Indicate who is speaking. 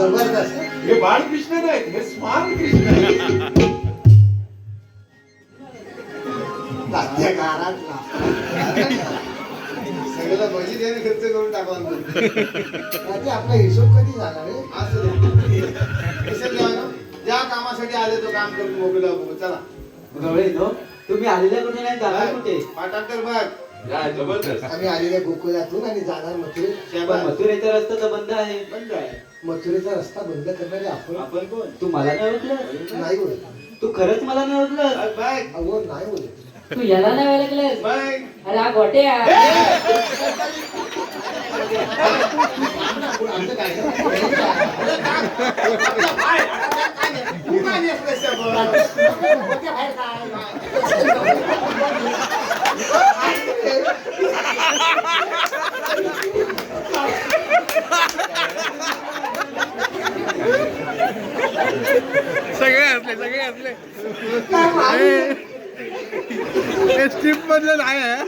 Speaker 1: जबरदस्त.
Speaker 2: हे बाळकृष्ण नाहीत हे स्मार्ट कृष्ण.
Speaker 1: नाट्यकारात सगळं बहिणीने खर्च करून टाकला आपला हिशोब कधी झाला रे? असं. ज्या कामासाठी आले तो काम करून मोकळा बघू. चला.
Speaker 3: गवळे नो. तुम्ही आलेल्या कुठे नाही? जाणार कुठे?
Speaker 1: पाठात तर बघ.
Speaker 2: जबरदस्त.
Speaker 1: आम्ही आलेल्या गोकुळातून आणि जाणार मथुरे
Speaker 3: पण मथुरेचा रस्ता तर बंद आहे.
Speaker 1: बंद आहे. मथुरेचा रस्ता बंद करणारे आपण?
Speaker 2: आपण कोण?
Speaker 3: तू मला नाही ओळखलं?
Speaker 1: नाही बोलत
Speaker 3: तू खरंच मला नाही ओळखलं?
Speaker 1: अहो नाही बोलत
Speaker 4: तू याला नाही ओळखलंस
Speaker 2: बाय
Speaker 4: अरे हा गोटे?
Speaker 5: सगळे असले सगळे असले? हे स्ट्रीप मधलं नाही आहे.